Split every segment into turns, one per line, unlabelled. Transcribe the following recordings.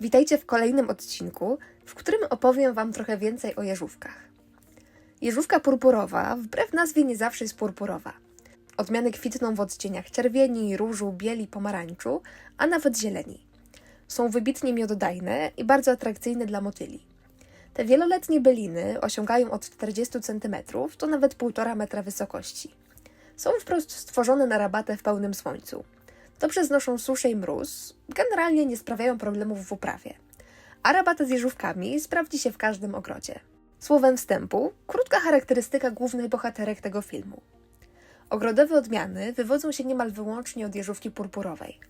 Witajcie w kolejnym odcinku, w którym opowiem Wam trochę więcej o jeżówkach. Jeżówka purpurowa, wbrew nazwie, nie zawsze jest purpurowa. Odmiany kwitną w odcieniach czerwieni, różu, bieli, pomarańczu, a nawet zieleni. Są wybitnie miododajne i bardzo atrakcyjne dla motyli. Te wieloletnie byliny osiągają od 40 cm do nawet 1,5 metra wysokości. Są wprost stworzone na rabatę w pełnym słońcu. Dobrze znoszą suszę i mróz, generalnie nie sprawiają problemów w uprawie. A rabata z jeżówkami sprawdzi się w każdym ogrodzie. Słowem wstępu, krótka charakterystyka głównych bohaterek tego filmu. Ogrodowe odmiany wywodzą się niemal wyłącznie od jeżówki purpurowej.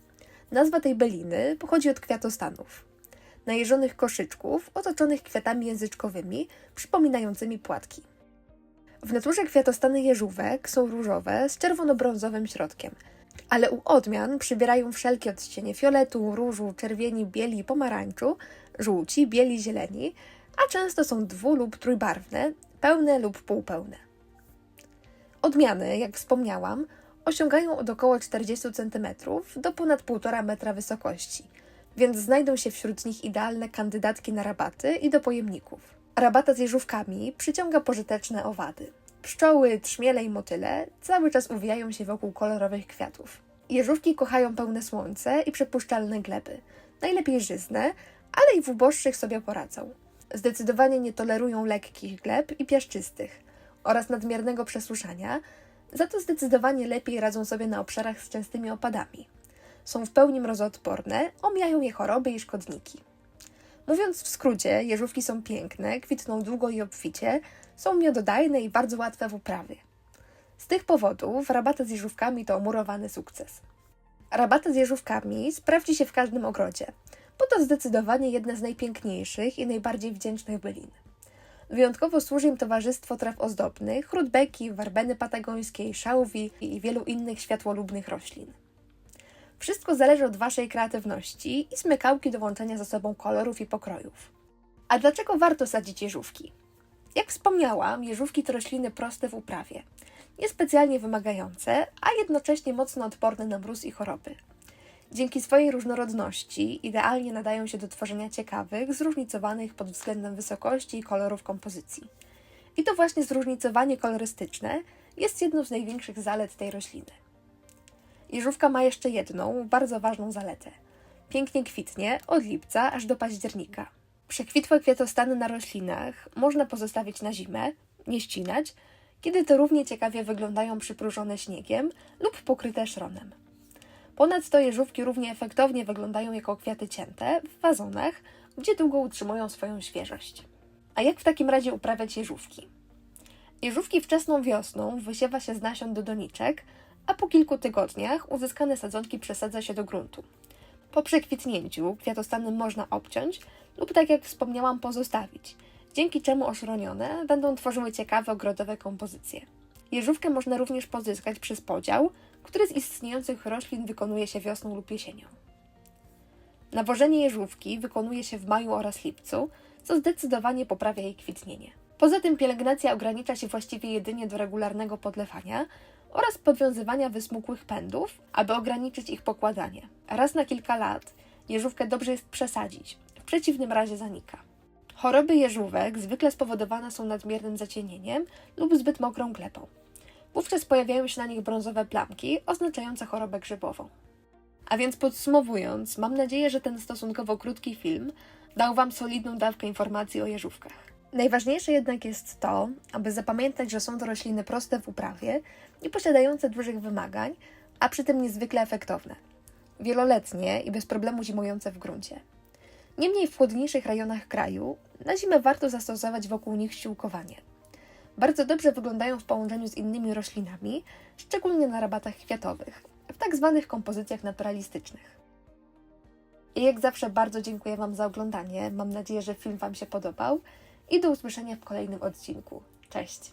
Nazwa tej beliny pochodzi od kwiatostanów. Najeżonych koszyczków otoczonych kwiatami języczkowymi przypominającymi płatki. W naturze kwiatostany jeżówek są różowe z czerwono-brązowym środkiem, ale u odmian przybierają wszelkie odcienie fioletu, różu, czerwieni, bieli, pomarańczu, żółci, bieli, zieleni, a często są dwu- lub trójbarwne, pełne lub półpełne. Odmiany, jak wspomniałam, osiągają od około 40 cm do ponad 1,5 metra wysokości, więc znajdą się wśród nich idealne kandydatki na rabaty i do pojemników. Rabata z jeżówkami przyciąga pożyteczne owady. Pszczoły, trzmiele i motyle cały czas uwijają się wokół kolorowych kwiatów. Jeżówki kochają pełne słońce i przepuszczalne gleby. Najlepiej żyzne, ale i w uboższych sobie poradzą. Zdecydowanie nie tolerują lekkich gleb i piaszczystych oraz nadmiernego przesuszania, za to zdecydowanie lepiej radzą sobie na obszarach z częstymi opadami. Są w pełni mrozoodporne, omijają je choroby i szkodniki. Mówiąc w skrócie, jeżówki są piękne, kwitną długo i obficie, są miododajne i bardzo łatwe w uprawie. Z tych powodów rabata z jeżówkami to omurowany sukces. Rabata z jeżówkami sprawdzi się w każdym ogrodzie, bo to zdecydowanie jedna z najpiękniejszych i najbardziej wdzięcznych bylin. Wyjątkowo służy im towarzystwo traw ozdobnych, rudbeki, warbeny patagońskiej, szałwi i wielu innych światłolubnych roślin. Wszystko zależy od Waszej kreatywności i smykałki do łączenia ze sobą kolorów i pokrojów. A dlaczego warto sadzić jeżówki? Jak wspomniałam, jeżówki to rośliny proste w uprawie, niespecjalnie wymagające, a jednocześnie mocno odporne na mróz i choroby. Dzięki swojej różnorodności idealnie nadają się do tworzenia ciekawych, zróżnicowanych pod względem wysokości i kolorów kompozycji. I to właśnie zróżnicowanie kolorystyczne jest jedną z największych zalet tej rośliny. Jeżówka ma jeszcze jedną, bardzo ważną zaletę. Pięknie kwitnie od lipca aż do października. Przekwitłe kwiatostany na roślinach można pozostawić na zimę, nie ścinać, kiedy to równie ciekawie wyglądają przypróżone śniegiem lub pokryte szronem. Ponadto jeżówki równie efektownie wyglądają jako kwiaty cięte w wazonach, gdzie długo utrzymują swoją świeżość. A jak w takim razie uprawiać jeżówki? Jeżówki wczesną wiosną wysiewa się z nasion do doniczek, a po kilku tygodniach uzyskane sadzonki przesadza się do gruntu. Po przekwitnięciu kwiatostany można obciąć lub, tak jak wspomniałam, pozostawić, dzięki czemu oszronione będą tworzyły ciekawe ogrodowe kompozycje. Jeżówkę można również pozyskać przez podział, który z istniejących roślin wykonuje się wiosną lub jesienią. Nawożenie jeżówki wykonuje się w maju oraz lipcu, co zdecydowanie poprawia jej kwitnienie. Poza tym pielęgnacja ogranicza się właściwie jedynie do regularnego podlewania oraz podwiązywania wysmukłych pędów, aby ograniczyć ich pokładanie. Raz na kilka lat jeżówkę dobrze jest przesadzić, w przeciwnym razie zanika. Choroby jeżówek zwykle spowodowane są nadmiernym zacienieniem lub zbyt mokrą glebą. Wówczas pojawiają się na nich brązowe plamki oznaczające chorobę grzybową. A więc podsumowując, mam nadzieję, że ten stosunkowo krótki film dał Wam solidną dawkę informacji o jeżówkach. Najważniejsze jednak jest to, aby zapamiętać, że są to rośliny proste w uprawie, nie posiadające dużych wymagań, a przy tym niezwykle efektowne. Wieloletnie i bez problemu zimujące w gruncie. Niemniej w chłodniejszych rejonach kraju na zimę warto zastosować wokół nich ściółkowanie. Bardzo dobrze wyglądają w połączeniu z innymi roślinami, szczególnie na rabatach kwiatowych, w tak zwanych kompozycjach naturalistycznych. I jak zawsze bardzo dziękuję Wam za oglądanie. Mam nadzieję, że film Wam się podobał i do usłyszenia w kolejnym odcinku. Cześć!